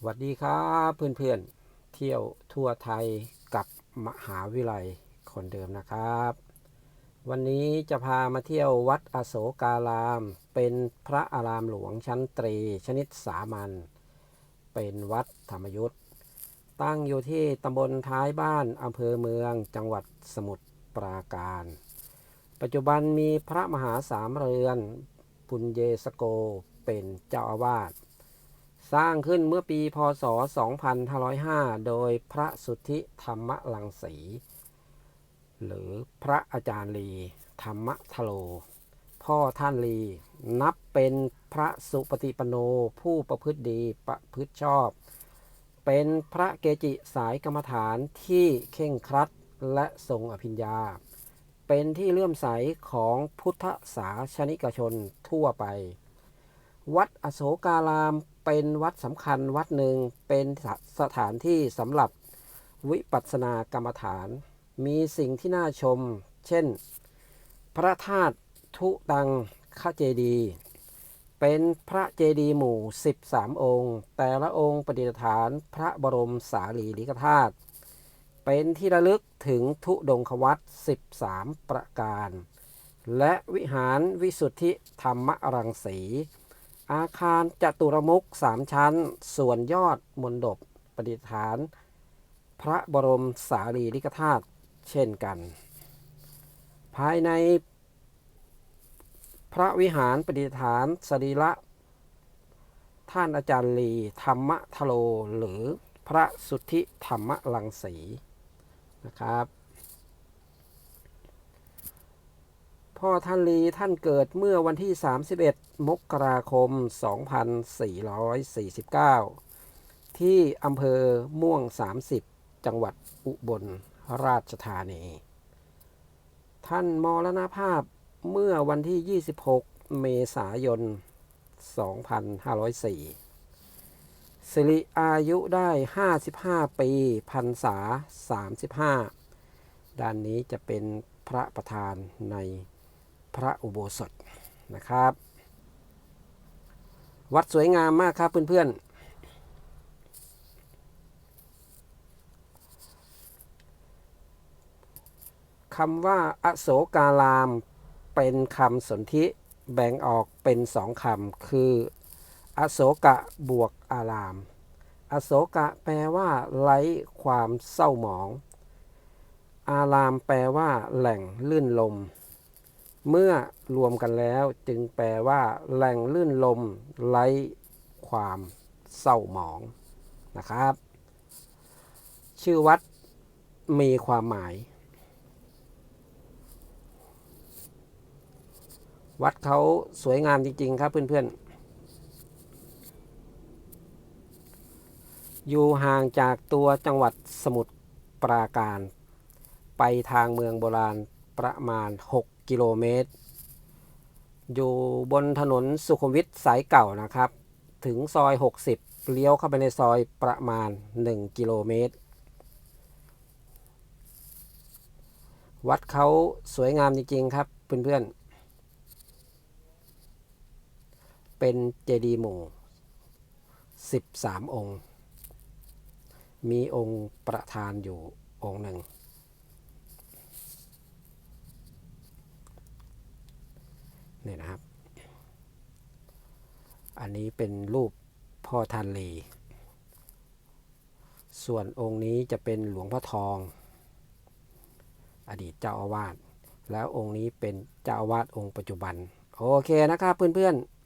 สวัสดีครับเพื่อนๆ เที่ยวทั่วไทยกับมหาวิทยาลัยคนเดิมนะครับ วันนี้จะพามาเที่ยววัดอโศการาม เป็นพระอารามหลวงชั้นตรีชนิดสามัญเป็นวัดธรรมยุทธ์ตั้งอยู่ที่ตำบลท้ายบ้านอำเภอเมืองจังหวัดสมุทรปราการ ปัจจุบันมีพระมหาสามเรือนปุญเยสโกเป็นเจ้าอาวาส สร้างขึ้นเมื่อปีพศ 2505 โดยพระสุทธิธรรมลังสี หรือพระอาจารย์ลี ธรรมทโล พ่อท่านลี นับเป็นพระสุปฏิปโนผู้ประพฤติดีประพฤติชอบ เป็นพระเกจิสายกรรมฐานที่เข่งครัดและทรงอภิญญา เป็นที่เลื่อมใสของพุทธศาสนิกชนทั่วไป วัดอโศการาม เป็นวัดสำคัญวัดหนึ่งเป็นสถานที่สำหรับวิปัสสนากรรมฐาน มีสิ่งที่น่าชม เช่น พระธาตุทุตังคเจดี เป็นพระเจดีหมู่ 13 องค์ แต่ละองค์ประดิษฐานพระบรมสารีริกธาตุเป็นที่ระลึกถึงทุดงควัต13 ประการ และวิหารวิสุทธิธรรมรังสี อาคารจตุรมุขสามชั้น ส่วนยอดมนดบประดิษฐาน พระบรมสารีริกธาตุเช่นกัน ภายในพระวิหารประดิษฐานสรีระท่านอาจารย์ลีธรรมทโล หรือพระสุทธิธรรมลังสีนะครับ พ่อท่านลีท่านเกิดเมื่อวันที่ 31 มกราคม 2449 ที่อำเภอม่วง 30 จังหวัดอุบลราชธานี ท่านมรณภาพเมื่อวันที่ 26 เมษายน 2504 สิริอายุได้ 55 ปีพรรษา 35 ด้านนี้จะเป็นพระประธานใน พระอุโบสถนะครับ วัดสวยงามมากครับเพื่อนๆคำว่าอโศการามเป็นคำสนธิแบ่งออกเป็นสองคำคือ อโศกะบวกอาราม อโศกะแปลว่าไร้ความเศร้าหมอง อารามแปลว่า แหล่งลื่นลม เมื่อรวมกันแล้วจึงแปลว่าแหล่งลื่นลมไร้ความเศร้าหมองนะครับ ชื่อวัดมีความหมาย วัดเขาสวยงามจริง ๆ ครับเพื่อนๆ อยู่ห่างจากตัวจังหวัดสมุทรปราการ ไปทางเมืองโบราณประมาณ 6 กิโลเมตร อยู่บนถนนสุขุมวิทสายเก่านะครับ ถึงซอย 60 เลี้ยวเข้าไปในซอยประมาณ 1 กิโลเมตร วัดเขาสวยงามจริง ๆ ครับ เพื่อน ๆ เป็นเจดีย์หมู่ 13 องค์ มีองค์ประธานอยู่องค์หนึ่ง เนี่ยนะครับ อันนี้เป็นรูปพ่อทันลีส่วนองค์นี้จะเป็นหลวงพ่อทอง อดีตเจ้าอาวาส แล้วองค์นี้เป็นเจ้าอาวาสองค์ปัจจุบัน โอเคนะครับเพื่อนๆ